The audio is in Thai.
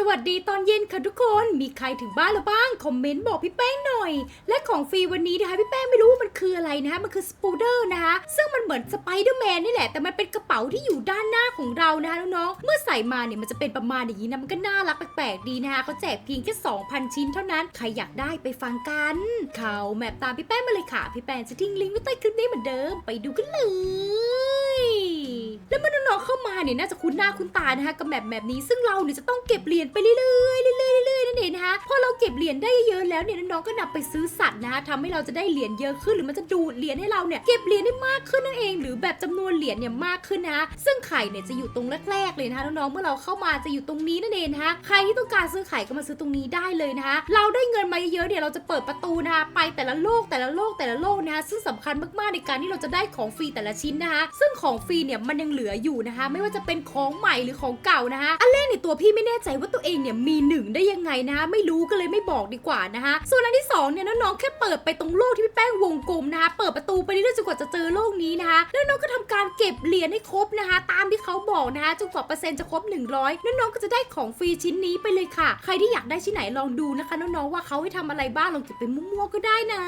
สวัสดีตอนเย็นค่ะทุกคน มีใครถึงบ้านแล้วบ้าง คอมเมนต์บอกพี่แป้งหน่อย และของฟรีวันนี้นะคะพี่แป้งไม่รู้ว่ามันคืออะไรนะคะ มันคือสปูเดอร์นะคะ ซึ่งมันเหมือนสไปเดอร์แมนนี่แหละ แต่มันเป็นกระเป๋าที่อยู่ด้านหน้าของเรานะคะน้องๆ เมื่อใส่มาเนี่ยมันจะเป็นประมาณอย่างนี้นะ มันก็น่ารักแปลกๆดีนะคะเขาแจกเพียงแค่ 2,000 ชิ้นเท่านั้น ใครอยากได้ไปฟังกัน เขาแมปตามพี่แป้งมาเลยค่ะ พี่แป้งจะทิ้งลิงก์ไว้ใต้คลิปนี้เหมือนเดิม ไปดูกันเลย เมื่อน้องๆเข้ามาเนี่ยน่าจะคุ้นหน้าคุ้นตานะคะกับแมปแบบนี้ ซึ่งเราเนี่ยจะต้องเก็บเหรียญไปเรื่อย นั่นเองนะคะพอเราเก็บเหรียญได้เยอะแล้วเนี่ยน้องๆก็นำไปซื้อสัตว์นะคะทำให้เราจะได้เหรียญเยอะขึ้นหรือมันจะดูดเหรียญให้เราเนี่ยเก็บเหรียญได้มากขึ้นนั่นเอง หรือแบบจำนวนเหรียญเนี่ยมากขึ้นนะคะซึ่งไข่เนี่ยจะอยู่ตรงแรกๆเลยนะคะน้องๆเมื่อเราเข้ามาจะอยู่ตรงนี้นั่นเองนะคะใครที่ต้องการซื้อไข่ก็มาซื้อตรงนี้ได้เลยนะคะเราได้เงินมาเยอะๆเนี่ยเราจะเปิดประตูนะคะไปแต่ละโลกแต่ละโลกแต่ละโลกนะคะซึ่งสำคัญมากๆในการที่เราจะได้ของฟรีแต่ละชิ้นนะคะซึ่งของฟรีเนี่ยมันยังเหลืออยู่นะคะไม่ว่าจะเป็นของใหม่หรือของเก่านะคะอันแรกเนี่ยตัวพี่ไม่แน่ใจว่าตัวเองเนี่ยมีหนึ่งได้ยังไงนะคะไม่รู้ก็เลยไม่บอกดีกว่านะคะส่วนอันที่สองเนี่ยน้องๆแค่เปิดไปตรงโลกที่พี่แป้งวงกลมนะคะเปิดประตูไปเรื่อยๆจนกว่าจะเจอโลกนี้นะคะแล้วน้องก็ทำการเก็บเหรียญให้ครบนะคะ ตามที่เขาบอกนะคะจนกว่าเปอร์เซ็นต์จะครบ 100น้องๆก็จะได้ของฟรีชิ้นนี้ไปเลยค่ะ ใครที่อยากได้ชิ้นไหนลองดูนะคะน้องๆว่าเขาให้ทำอะไรบ้างลองเก็บไปมั่วๆก็ได้นะ